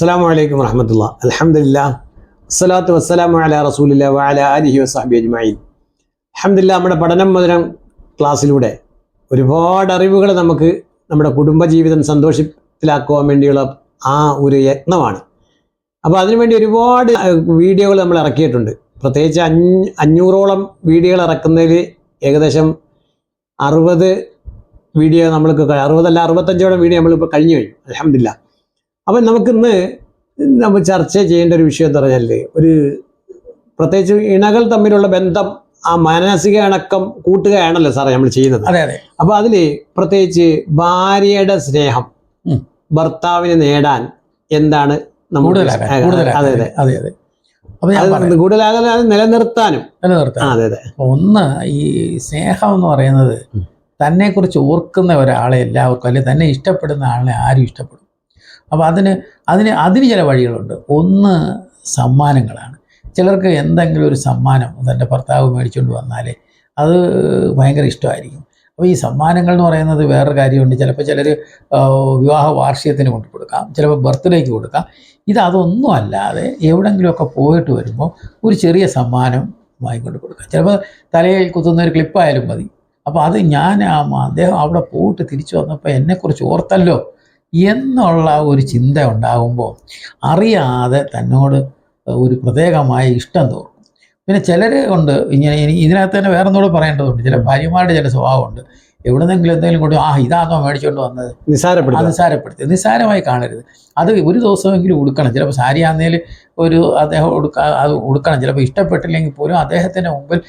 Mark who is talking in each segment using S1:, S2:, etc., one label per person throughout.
S1: അസ്സാം വലൈക്കും വറഹമത്തുള്ള. അലഹമില്ല അസ്സലാത്തു വസ്സലാമു അല റസൂലില്ല വഅല അലിഹി വസാബി അജ്മഈൻ. അലഹമില്ല നമ്മുടെ പഠനം മുതലം ക്ലാസ്സിലൂടെ ഒരുപാട് അറിവുകൾ നമുക്ക് നമ്മുടെ കുടുംബജീവിതം സന്തോഷത്തിലാക്കുവാൻ വേണ്ടിയുള്ള ആ ഒരു യത്നമാണ്. അപ്പോൾ അതിനുവേണ്ടി ഒരുപാട് വീഡിയോകൾ നമ്മൾ ഇറക്കിയിട്ടുണ്ട്. പ്രത്യേകിച്ച് അഞ്ഞ് അഞ്ഞൂറോളം വീഡിയോകൾ ഇറക്കുന്നതിൽ ഏകദേശം അറുപത് വീഡിയോ നമ്മൾക്ക് അറുപതല്ല അറുപത്തഞ്ചോളം വീഡിയോ നമ്മളിപ്പോൾ കഴിഞ്ഞു കഴിഞ്ഞു. അലഹമില്ല അപ്പം നമുക്കിന്ന് നമ്മൾ ചർച്ച ചെയ്യേണ്ട ഒരു വിഷയം എന്ന് പറഞ്ഞാൽ ഒരു പ്രത്യേകിച്ച് ഇണകൾ തമ്മിലുള്ള ബന്ധം ആ മാനസിക ഇണക്കം കൂട്ടുകയാണല്ലോ സാറേ നമ്മൾ ചെയ്യുന്നത്.
S2: അതെ അതെ.
S1: അപ്പൊ അതിൽ പ്രത്യേകിച്ച് ഭാര്യയുടെ സ്നേഹം ഭർത്താവിനെ നേടാൻ എന്താണ് നമുക്ക് അതെ അതെ. അതെ
S2: അത്.
S1: നിലനിർത്താനും. അതെ അതെ.
S2: ഒന്ന് ഈ സ്നേഹം എന്ന് പറയുന്നത്
S1: തന്നെക്കുറിച്ച്
S2: തന്നെ കുറിച്ച് ഓർക്കുന്ന ഒരാളെ എല്ലാവർക്കും അല്ലെങ്കിൽ തന്നെ ഇഷ്ടപ്പെടുന്ന ആളെ ആരും ഇഷ്ടപ്പെടും. അപ്പൊ അതിന് അതിന് അതിന് ചില വഴികളുണ്ട്. ഒന്ന് സമ്മാനങ്ങളാണ്. ചിലർക്ക് എന്തെങ്കിലും ഒരു സമ്മാനം തന്റെ ഭർത്താവ് മേടിച്ചുകൊണ്ട് വന്നാൽ അത് ഭയങ്കര ഇഷ്ടമായിരിക്കും. അപ്പോൾ ഈ സമ്മാനങ്ങൾ എന്ന് പറയുന്നത് വേറൊരു കാര്യമുണ്ട്. ചിലപ്പോൾ ചിലർ വിവാഹ വാർഷികത്തിന് കൊണ്ട് കൊടുക്കാം. ചിലപ്പോൾ ബർത്ത്ഡേക്ക് കൊടുക്കാം. ഇത് അതൊന്നും അല്ലാതെ എവിടെങ്കിലുമൊക്കെ പോയിട്ട് വരുമ്പോൾ ഒരു ചെറിയ സമ്മാനം വാങ്ങിക്കൊണ്ട് കൊടുക്കാം. ചിലപ്പോൾ തലയിൽ കുത്തുന്ന ഒരു ക്ലിപ്പായാലും മതി. അപ്പോൾ അത് ഞാൻ അദ്ദേഹം അവിടെ പോയിട്ട് തിരിച്ചു വന്നപ്പോൾ എന്നെക്കുറിച്ച് ഓർത്തല്ലോ. എന്നുള്ള ഒരു ചിന്ത ഉണ്ടാകുമ്പോൾ അറിയാതെ തന്നോട് ഒരു പ്രത്യേകമായ ഇഷ്ടം തോന്നും. പിന്നെ ചിലർ ഉണ്ട്. ഇങ്ങനെ എനിക്ക് ഇതിനകത്ത് തന്നെ വേറെ ഒന്നുകൂടെ പറയേണ്ടതുണ്ട്. ചില ഭാര്യമാരുടെ ചില സ്വഭാവമുണ്ട്. എവിടെന്നെങ്കിലും എന്തെങ്കിലും കൊണ്ട് ആ ഇതാണോ മേടിച്ചുകൊണ്ട് വന്നത്? നിസാരപ്പെടുത്തി
S1: നിസാരപ്പെടുത്തി
S2: നിസ്സാരപ്പെടുത്തി നിസ്സാരമായി കാണരുത്. അത് ഒരു ദിവസമെങ്കിലും ഉടുക്കണം. ചിലപ്പോൾ സാരി ആന്നേൽ ഒരു അദ്ദേഹം ഉടുക്ക അത് ഉടുക്കണം. ചിലപ്പോൾ ഇഷ്ടപ്പെട്ടില്ലെങ്കിൽ പോലും അദ്ദേഹത്തിന്റെ മുമ്പിൽ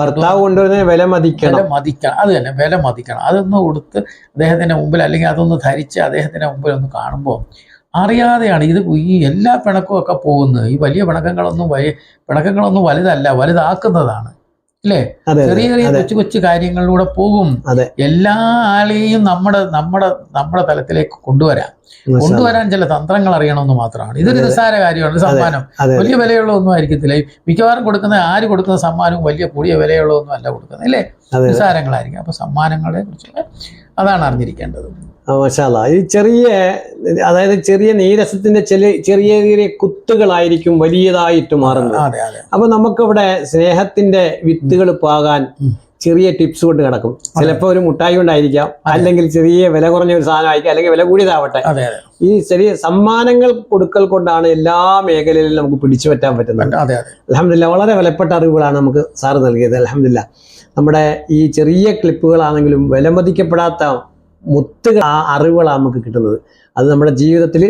S1: ഭർത്താവ് കൊണ്ടുവരുന്ന വില മതിക്കണം.
S2: വില മതിക്കണം. അത് തന്നെ വില മതിക്കണം. അതൊന്ന് ഉടുത്ത് അദ്ദേഹത്തിന്റെ മുമ്പിൽ അല്ലെങ്കിൽ അതൊന്ന് ധരിച്ച് അദ്ദേഹത്തിന്റെ മുമ്പിൽ ഒന്ന് കാണുമ്പോൾ അറിയാതെയാണ് ഇത് ഈ എല്ലാ പിണക്കും ഒക്കെ പോകുന്നത്. ഈ വലിയ പിണക്കങ്ങളൊന്നും വലിയ പിണക്കങ്ങളൊന്നും വലുതല്ല വലുതാക്കുന്നതാണ്. അല്ലേ ചെറിയ ചെറിയ കൊച്ചു കൊച്ചു കാര്യങ്ങളിലൂടെ പോകും. എല്ലാ ആളെയും നമ്മുടെ നമ്മുടെ നമ്മുടെ തലത്തിലേക്ക് കൊണ്ടുവരാം. കൊണ്ടുവരാൻ ചില തന്ത്രങ്ങൾ അറിയണമെന്ന് മാത്രമാണ്. ഇതൊരു. നിസ്സാര കാര്യമാണ്. സമ്മാനം. വലിയ വിലയുള്ള ഒന്നും ആയിരിക്കത്തില്ല മിക്കവാറും കൊടുക്കുന്ന ആര് കൊടുക്കുന്ന സമ്മാനവും വലിയ കൂടിയ വിലയുള്ള ഒന്നും അല്ല കൊടുക്കുന്നത്. അല്ലേ നിസ്സാരങ്ങളായിരിക്കും. അപ്പൊ സമ്മാനങ്ങളെ കുറിച്ചുള്ള അതാണ് അറിഞ്ഞിരിക്കേണ്ടത്.
S1: ആ, മാഷാല്ല ഈ ചെറിയ അതായത് ചെറിയ നീരസത്തിന്റെ ചില ചെറിയ ചെറിയ കുത്തുകളായിരിക്കും വലിയതായിട്ട് മാറുന്നത്. അപ്പൊ നമുക്കിവിടെ സ്നേഹത്തിന്റെ വിത്തുകൾ പാകാൻ ചെറിയ ടിപ്സ് കൊണ്ട് കിടക്കും. ചിലപ്പോൾ ഒരു മുട്ടായി കൊണ്ടായിരിക്കാം അല്ലെങ്കിൽ ചെറിയ വില കുറഞ്ഞ ഒരു സാധനം ആയിരിക്കാം. അല്ലെങ്കിൽ വില കൂടിയതാവട്ടെ. ഈ ചെറിയ സമ്മാനങ്ങൾ കൊടുക്കൽ കൊണ്ടാണ് എല്ലാ മേഖലയിലും നമുക്ക് പിടിച്ചു പറ്റാൻ പറ്റുന്നത്. അലഹമില്ല വളരെ വിലപ്പെട്ട അറിവുകളാണ് നമുക്ക് സാറ് നൽകിയത്. അലഹമില്ല നമ്മുടെ ഈ ചെറിയ ക്ലിപ്പുകളാണെങ്കിലും വിലമതിക്കപ്പെടാത്ത മുത്തുകൾ ആ അറിവുകളാണ് നമുക്ക് കിട്ടുന്നത്. അത് നമ്മുടെ ജീവിതത്തിൽ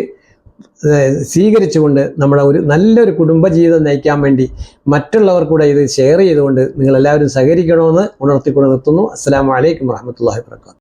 S1: സ്വീകരിച്ചുകൊണ്ട് നമ്മുടെ ഒരു നല്ലൊരു കുടുംബജീവിതം നയിക്കാൻ വേണ്ടി മറ്റുള്ളവർ കൂടെ ഇത് ഷെയർ ചെയ്തുകൊണ്ട് നിങ്ങളെല്ലാവരും സഹകരിക്കണമെന്ന് ഉണർത്തിക്കൊണ്ട് നിർത്തുന്നു. അസ്സാം വലൈക്കും വാഹമത്തല്ലാഹി വർക്കാത്തു